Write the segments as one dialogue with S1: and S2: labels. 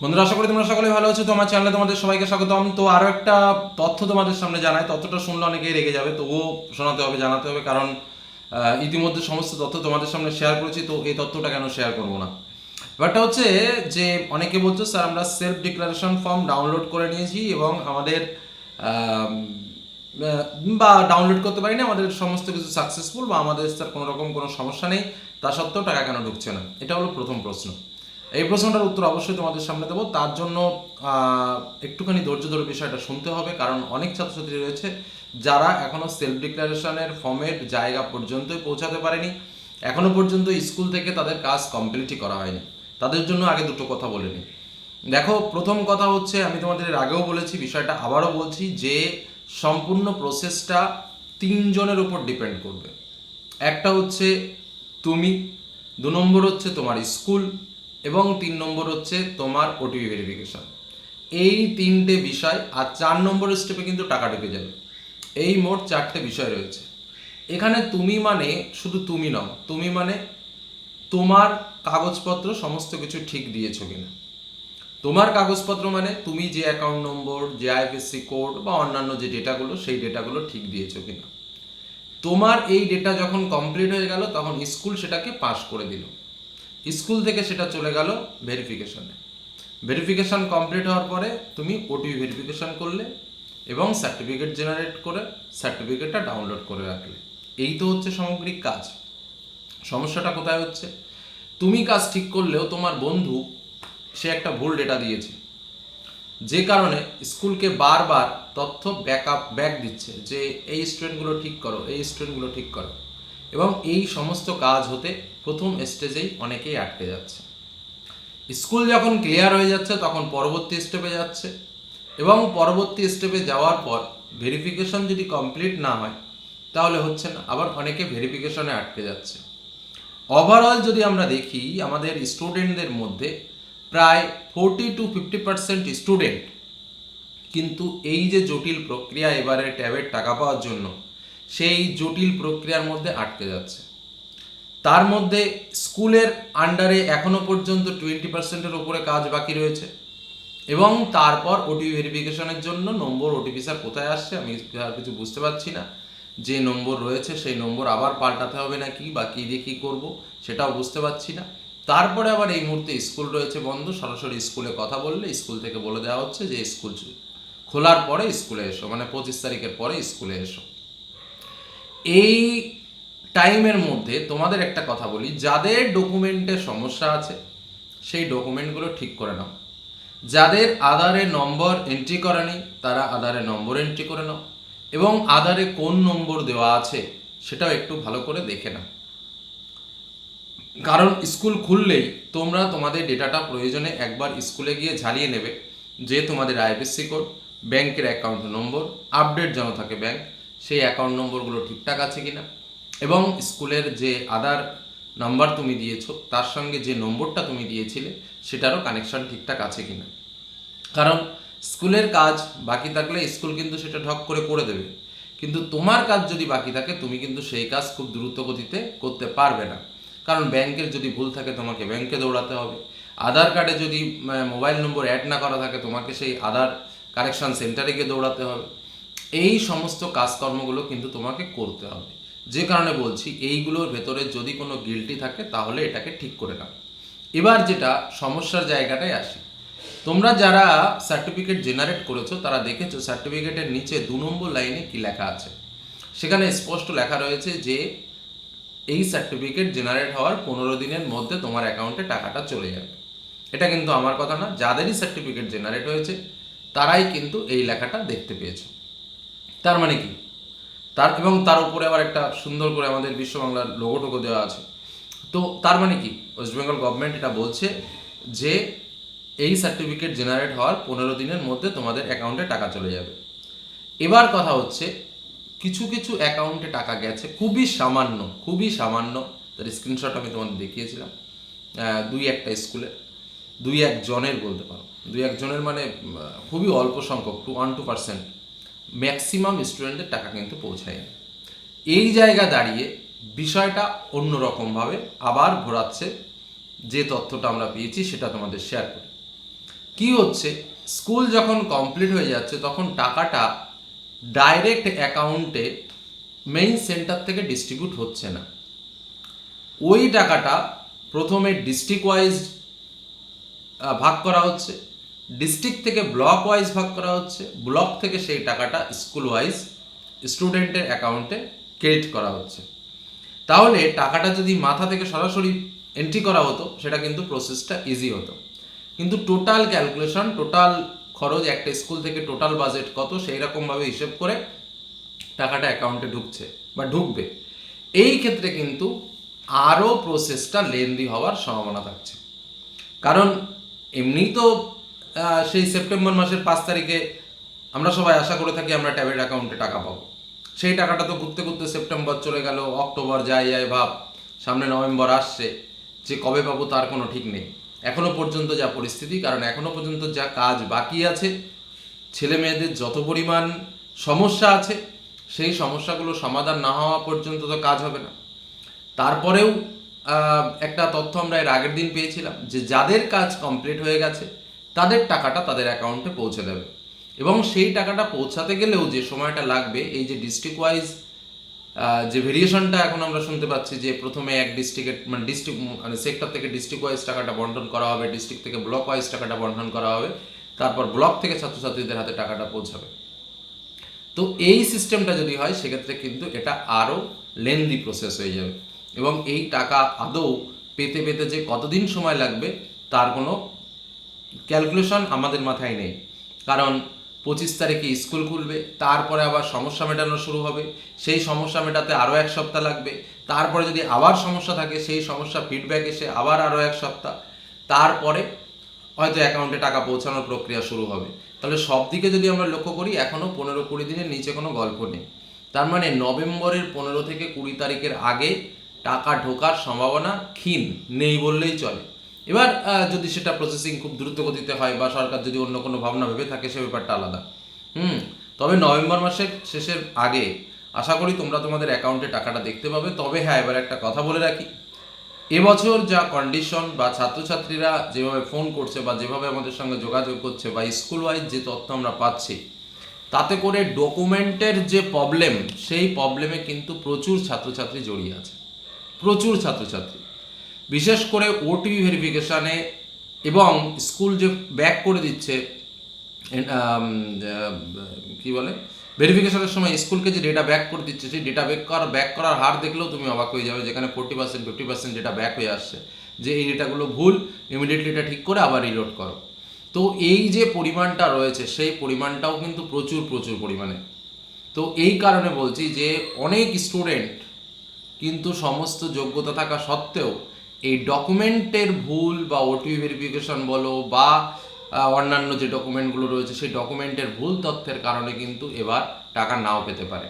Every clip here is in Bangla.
S1: বন্ধুরা, আশা করি তোমরা সকলে ভালো আছো। তোমার চ্যানেলে তোমাদের সবাইকে স্বাগতম। তো আরও একটা তথ্য তোমাদের সামনে জানাই। তথ্যটা শুনলে অনেকেই রেগে যাবে, তবুও শোনাতে হবে, জানাতে হবে, কারণ ইতিমধ্যে সমস্ত তথ্য তোমাদের সামনে শেয়ার করেছি, তো এই তথ্যটা কেন শেয়ার করব না? ব্যাপারটা হচ্ছে যে, অনেকে বলছো, স্যার, আমরা সেলফ ডিক্লারেশন ফর্ম ডাউনলোড করে নিয়েছি এবং আমাদের বা ডাউনলোড করতে পারিনি, আমাদের সমস্ত কিছু সাকসেসফুল বা আমাদের স্যার কোনো রকম কোনো সমস্যা নেই, তা সত্ত্বেও টাকা কেন ঢুকছে না? এটা হলো প্রথম প্রশ্ন। এই প্রশ্নটার উত্তর অবশ্যই তোমাদের সামনে দেবো। তার জন্য একটুখানি ধৈর্য ধরে বিষয়টা শুনতে হবে, কারণ অনেক ছাত্রছাত্রী রয়েছে যারা এখনও সেলফ ডিক্লারেশনের ফর্মের জায়গা পর্যন্তই পৌঁছাতে পারেনি। এখনও পর্যন্ত স্কুল থেকে তাদের কাজ কমপ্লিটই করা হয়নি। তাদের জন্য আগে দুটো কথা বলে নিই। দেখো, প্রথম কথা হচ্ছে, আমি তোমাদের আগেও বলেছি, বিষয়টা আবারও বলছি যে সম্পূর্ণ প্রসেসটা তিনজনের উপর ডিপেন্ড করবে। একটা হচ্ছে তুমি, দু নম্বর হচ্ছে তোমার স্কুল এবং তিন নম্বর হচ্ছে তোমার ওটিপি ভেরিফিকেশন এই তিনটে বিষয় আর চার নম্বর স্টেপে কিন্তু টাকা ঢুকে যাবে। এই মোট চারটে বিষয় রয়েছে। এখানে তুমি মানে শুধু তুমি নও, তুমি মানে তোমার কাগজপত্র সমস্ত কিছু ঠিক দিয়েছ কিনা। তোমার কাগজপত্র মানে তুমি যে অ্যাকাউন্ট নম্বর যে আইএফএসসি কোড বা অন্যান্য যে ডেটাগুলো, সেই ডেটাগুলো ঠিক দিয়েছ কিনা। তোমার এই ডেটা যখন কমপ্লিট হয়ে গেল, তখন স্কুল সেটাকে পাস করে দিল। স্কুল থেকে সেটা চলে গেল ভেরিফিকেশনে ভেরিফিকেশন কমপ্লিট হওয়ার পরে তুমি ওটিপি ভেরিফিকেশন করলে এবং সার্টিফিকেট জেনারেট করে সার্টিফিকেটটা ডাউনলোড করে রাখলে। এই তো হচ্ছে সামগ্রিক কাজ। সমস্যাটা কোথায় হচ্ছে? তুমি কাজ ঠিক করলেও তোমার বন্ধু সে একটা ভুল ডেটা দিয়েছে। যে কারণে স্কুলকে বারবার তথ্য ব্যাক আপ ব্যাক দিচ্ছে যে এই স্টুডেন্টগুলো ঠিক করো, এই স্টুডেন্টগুলো ঠিক করো। এবং এই সমস্ত কাজ হতে প্রথম স্টেজেই অনেকেই আটকে যাচ্ছে। স্কুল যখন ক্লিয়ার হয়ে যাচ্ছে, তখন পরবর্তী স্টেপে যাচ্ছে এবং পরবর্তী স্টেপে যাওয়ার পর ভেরিফিকেশন যদি কমপ্লিট না হয়, তাহলে হচ্ছে না, আবার অনেকে ভেরিফিকেশনে আটকে যাচ্ছে। ওভারঅল যদি আমরা দেখি, আমাদের স্টুডেন্টদের মধ্যে প্রায় forty to fifty percent student কিন্তু এই যে জটিল প্রক্রিয়া এবারে ট্যাবের টাকা পাওয়ার জন্য সেই জটিল প্রক্রিয়ার মধ্যে আটকে যাচ্ছে। তার মধ্যে স্কুলের আন্ডারে এখনও পর্যন্ত টোয়েন্টি পার্সেন্টের উপরে কাজ বাকি রয়েছে এবং তারপর ওটিপি ভেরিফিকেশনের জন্য নম্বর ওটিপি স্যার কোথায় আসছে আমি আর কিছু বুঝতে পারছি না। যে নম্বর রয়েছে সেই নম্বর আবার পাল্টাতে হবে না কি বা কী দিয়ে কী করব সেটাও বুঝতে পারছি না। তারপরে আবার এই মুহূর্তে স্কুল রয়েছে বন্ধ, সরাসরি স্কুলে কথা বললে স্কুল থেকে বলে দেওয়া হচ্ছে যে স্কুল খোলার পরে স্কুলে এসো মানে পঁচিশ তারিখের পরে স্কুলে এসো। এই টাইমের মধ্যে তোমাদের একটা কথা বলি, যাদের ডকুমেন্টে সমস্যা আছে, সেই ডকুমেন্টগুলো ঠিক করে নাও। যাদের আধারে নম্বর এন্ট্রি করেনি তারা আধারে নম্বর এন্ট্রি করে নাও এবং আধারে কোন নম্বর দেওয়া আছে, সেটাও একটু ভালো করে দেখে নাও। কারণ স্কুল খুললেই তোমরা তোমাদের ডেটাটা প্রয়োজনে একবার স্কুলে গিয়ে ঝালিয়ে নেবে, যে তোমাদের আইএফএসসি কোড, ব্যাংকের অ্যাকাউন্ট নম্বর, আপডেট যেন থাকে ব্যাংক সেই অ্যাকাউন্ট নম্বরগুলো ঠিকঠাক আছে কিনা? এবং স্কুলের যে আধার নাম্বার তুমি দিয়েছ, তার সঙ্গে যে নম্বরটা তুমি দিয়েছিলে, সেটারও কানেকশন ঠিকঠাক আছে কিনা? কারণ স্কুলের কাজ বাকি থাকলে স্কুল কিন্তু সেটা ঢক করে করে দেবে। কিন্তু তোমার কাজ যদি বাকি থাকে, তুমি কিন্তু সেই কাজ খুব দ্রুত গতিতে করতে পারবে না। কারণ ব্যাংকের যদি ভুল থাকে, তোমাকে ব্যাংকে দৌড়াতে হবে। আধার কার্ডে যদি মোবাইল নম্বর অ্যাড না করা থাকে, তোমাকে সেই আধার কারেকশন সেন্টারে গিয়ে দৌড়াতে হবে। এই সমস্ত কাজকর্মগুলো কিন্তু তোমাকে করতে হবে। যে কারণে বলছি, এইগুলোর ভেতরে যদি কোনো গিল্টি থাকে, তাহলে এটাকে ঠিক করে নাও। এবার যেটা, সমস্যার জায়গাটায় আসি। তোমরা যারা সার্টিফিকেট জেনারেট করেছ, তারা দেখেছ সার্টিফিকেটের নিচে দু নম্বর লাইনে কি লেখা আছে? সেখানে স্পষ্ট লেখা রয়েছে যে, এই সার্টিফিকেট জেনারেট হওয়ার পনেরো দিনের মধ্যে তোমার অ্যাকাউন্টে টাকাটা চলে যাবে। এটা কিন্তু আমার কথা না, যাদেরই সার্টিফিকেট জেনারেট হয়েছে, তারাই কিন্তু এই লেখাটা দেখতে পেয়েছ। তার মানে কি? তার এবং তার উপরে আবার একটা সুন্দর করে আমাদের বিশ্ব বাংলার লোগো টোগো দেওয়া আছে। তো তার মানে কি? ওয়েস্ট বেঙ্গল গভর্নমেন্ট এটা বলছে যে এই সার্টিফিকেট জেনারেট হওয়ার পনেরো দিনের মধ্যে তোমাদের অ্যাকাউন্টে টাকা চলে যাবে। এবার কথা হচ্ছে, কিছু কিছু অ্যাকাউন্টে টাকা গেছে, খুবই সামান্য খুবই সামান্য। তার স্ক্রিনশট আমি তোমাদের দেখিয়েছিলাম। দুই একটা স্কুলে দুই একজনের বলতে পারো। দুই একজনের মানে খুবই অল্প সংখ্যক two one two percent maximum স্টুডেন্টদের টাকা কিন্তু পৌঁছায়নি এই জায়গা দাঁড়িয়ে বিষয়টা অন্যরকমভাবে আবার ঘোরাচ্ছে, যে তথ্যটা আমরা পেয়েছি সেটা তোমাদের শেয়ার করি। কি হচ্ছে? স্কুল যখন কমপ্লিট হয়ে যাচ্ছে, তখন টাকাটা ডাইরেক্ট অ্যাকাউন্টে মেইন সেন্টার থেকে ডিস্ট্রিবিউট হচ্ছে না। ওই টাকাটা প্রথমে ডিস্ট্রিক্ট ওয়াইজ ভাগ করা হচ্ছে। ডিস্ট্রিক্ট থেকে ব্লক ওয়াইজ ভাগ করা হচ্ছে ব্লক থেকে সেই টাকাটা স্কুল ওয়াইজ স্টুডেন্টের অ্যাকাউন্টে ক্রেডিট করা হচ্ছে। তাহলে টাকাটা যদি মাথা থেকে সরাসরি এন্ট্রি করা হতো, সেটা কিন্তু প্রসেসটা ইজি হতো। কিন্তু টোটাল ক্যালকুলেশন টোটাল খরচ, একটা স্কুল থেকে টোটাল বাজেট কত সেই রকমভাবে হিসেব করে টাকাটা অ্যাকাউন্টে ঢুকছে বা ঢুকবে। এই ক্ষেত্রে কিন্তু আরও প্রসেসটা লেন্দি হওয়ার সম্ভাবনা থাকছে। কারণ এমনি তো সেই সেপ্টেম্বর মাসের পাঁচ তারিখে আমরা সবাই আশা করে থাকি আমরা ট্যাবের অ্যাকাউন্টে টাকা পাবো। সেই টাকাটা তো ঘুরতে ঘুরতে সেপ্টেম্বর চলে গেল, অক্টোবর যায় যায় ভাব, সামনে নভেম্বর আসছে, যে কবে পাবো তার কোনো ঠিক নেই। এখনও পর্যন্ত যা পরিস্থিতি, কারণ এখনও পর্যন্ত যা কাজ বাকি আছে, ছেলে মেয়েদের যত পরিমাণ সমস্যা আছে, সেই সমস্যাগুলো সমাধান না হওয়া পর্যন্ত তো কাজ হবে না। তারপরেও একটা তথ্য আমরা এর আগের দিন পেয়েছিলাম, যে যাদের কাজ কমপ্লিট হয়ে গেছে তাদের টাকাটা তাদের অ্যাকাউন্টে পৌঁছে দেবে। এবং সেই টাকাটা পৌঁছাতে গেলেও যে সময়টা লাগবে, এই যে ডিস্ট্রিক্ট ওয়াইজ যে ভেরিয়েশনটা এখন আমরা শুনতে পাচ্ছি যে প্রথমে এক ডিস্ট্রিক্টের মানে ডিস্ট্রিক্ট মানে সেক্টর থেকে ডিস্ট্রিক্ট ওয়াইজ টাকাটা বন্টন করা হবে ডিস্ট্রিক্ট থেকে ব্লক ওয়াইজ টাকাটা বন্টন করা হবে, তারপর ব্লক থেকে ছাত্রছাত্রীদের হাতে টাকাটা পৌঁছাবে। তো এই সিস্টেমটা যদি হয়, সেক্ষেত্রে কিন্তু এটা আরও লেন্দি প্রসেস হয়ে যাবে। এবং এই টাকা আদৌ পেতে পেতে যে কতদিন সময় লাগবে, তার কোনো ক্যালকুলেশন আমাদের মাথায় নেই। কারণ পঁচিশ তারিখে স্কুল খুলবে, তারপরে আবার সমস্যা মেটানো শুরু হবে, সেই সমস্যা মেটাতে আরও এক সপ্তাহ লাগবে, তারপরে যদি আবার সমস্যা থাকে, সেই সমস্যা ফিডব্যাক এসে আবার আরও এক সপ্তাহ, তারপরে হয়তো অ্যাকাউন্টে টাকা পৌঁছানোর প্রক্রিয়া শুরু হবে। তাহলে সব দিকে যদি আমরা লক্ষ্য করি, এখনও পনেরো কুড়ি দিনের নিচে কোনো গল্প নেই। তার মানে নভেম্বরের পনেরো থেকে কুড়ি তারিখের আগে টাকা ঢোকার সম্ভাবনা ক্ষীণ, নেই বললেই চলে। এবার যদি সেটা প্রসেসিং খুব দ্রুত গতিতে হয় বা সরকার যদি অন্য কোনো ভাবনা ভেবে থাকে, সে ব্যাপারটা আলাদা। হুম? তবে নভেম্বর মাসের শেষের আগে আশা করি তোমরা তোমাদের অ্যাকাউন্টে টাকাটা দেখতে পাবে। তবে হ্যাঁ এবার একটা কথা বলে রাখি। এবছর যা কন্ডিশন বা ছাত্রছাত্রীরা যেভাবে ফোন করছে বা যেভাবে আমাদের সঙ্গে যোগাযোগ করছে বা স্কুল ওয়াইজ যে তথ্য আমরা পাচ্ছি, তাতে করে ডকুমেন্টের যে প্রবলেম সেই প্রবলেমে কিন্তু প্রচুর ছাত্রছাত্রী জড়িয়ে আছে। প্রচুর ছাত্রছাত্রী। বিশেষ করে ওটিপি ভেরিফিকেশানে এবং স্কুল যে ব্যাক করে দিচ্ছে কি বলে ভেরিফিকেশনের সময় স্কুলকে যে ডেটা ব্যাক করে দিচ্ছে, সেই ডেটা ব্যাক করার ব্যাক করার হার দেখলেও তুমি অবাক হয়ে যাবে যেখানে forty percent fifty percent data back হয়ে আসছে, যে এই ডেটাগুলো ভুল ইমিডিয়েটলি এটা ঠিক করে আবার রিলোড করো। তো এই যে পরিমাণটা রয়েছে, সেই পরিমাণটাও কিন্তু প্রচুর প্রচুর পরিমাণে। তো এই কারণে বলছি যে অনেক স্টুডেন্ট কিন্তু সমস্ত যোগ্যতা থাকা সত্ত্বেও এই ডকুমেন্টের ভুল বা ওটিপি ভেরিফিকেশন বলো বা অন্যান্য যে ডকুমেন্টগুলো রয়েছে, সেই ডকুমেন্টের ভুল তথ্যের কারণে কিন্তু এবার টাকা নাও পেতে পারে।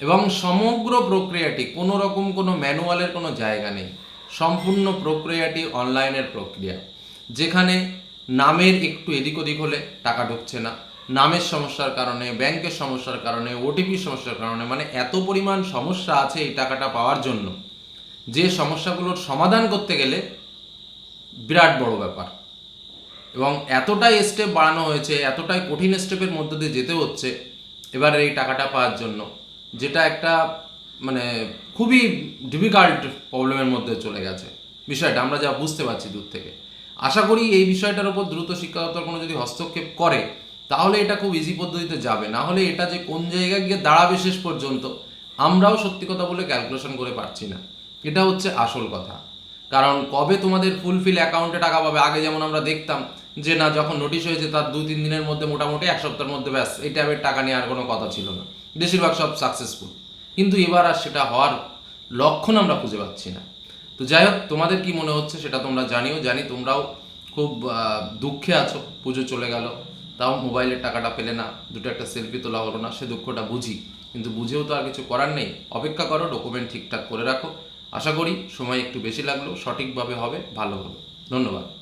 S1: এবং সমগ্র প্রক্রিয়াটি, কোনো রকম কোনো ম্যানুয়ালের কোনো জায়গা নেই। সম্পূর্ণ প্রক্রিয়াটি অনলাইনের প্রক্রিয়া। যেখানে নামের একটু এদিক ওদিক হলে টাকা ঢুকছে না। নামের সমস্যার কারণে, ব্যাংকের সমস্যার কারণে ওটিপির সমস্যার কারণে মানে এত পরিমাণ সমস্যা আছে এই টাকাটা পাওয়ার জন্য। যে সমস্যাগুলোর সমাধান করতে গেলে বিরাট বড় ব্যাপার। এবং এতটাই স্টেপ বাড়ানো হয়েছে, এতটাই কঠিন স্টেপের মধ্যে দিয়ে যেতে হচ্ছে এবার এই টাকাটা পাওয়ার জন্য, যেটা একটা মানে খুবই ডিফিকাল্ট প্রবলেমের মধ্যে চলে গেছে। বিষয়টা আমরা যা বুঝতে পারছি দূর থেকে। আশা করি এই বিষয়টার উপর দ্রুত শিক্ষা দপ্তর কোনো যদি হস্তক্ষেপ করে, তাহলে এটা খুব ইজি পদ্ধতিতে যাবে। না হলে এটা যে কোন জায়গায় গিয়ে দাঁড়াবে শেষ পর্যন্ত, আমরাও সত্যি কথা বলে ক্যালকুলেশন করে পারছি না। এটা হচ্ছে আসল কথা। কারণ কবে তোমাদের ফুলফিল অ্যাকাউন্টে টাকা পাবে? আগে যেমন আমরা দেখতাম যে না, যখন নোটিশ হয়েছে তার দু তিন দিনের মধ্যে মোটামুটি এক সপ্তাহের মধ্যে ব্যাস, এই ট্যাবের টাকা নেওয়ার কোনো কথা ছিল না। বেশিরভাগ সব সাকসেসফুল কিন্তু এবার আর সেটা হওয়ার লক্ষণ আমরা খুঁজে পাচ্ছি না। তো যাই হোক, তোমাদের কি মনে হচ্ছে সেটা তোমরা জানিও। জানি তোমরাও খুব দুঃখে আছো। পুজো চলে গেল। তাও মোবাইলের টাকাটা পেলে না। দুটো একটা সেলফি তোলা হলো না। সে দুঃখটা বুঝি। কিন্তু বুঝেও তো আর কিছু করার নেই। অপেক্ষা করো ডকুমেন্ট ঠিকঠাক করে রাখো। আশা করি সময় একটু বেশি লাগল সঠিকভাবে হবে ভালো হবে। ধন্যবাদ।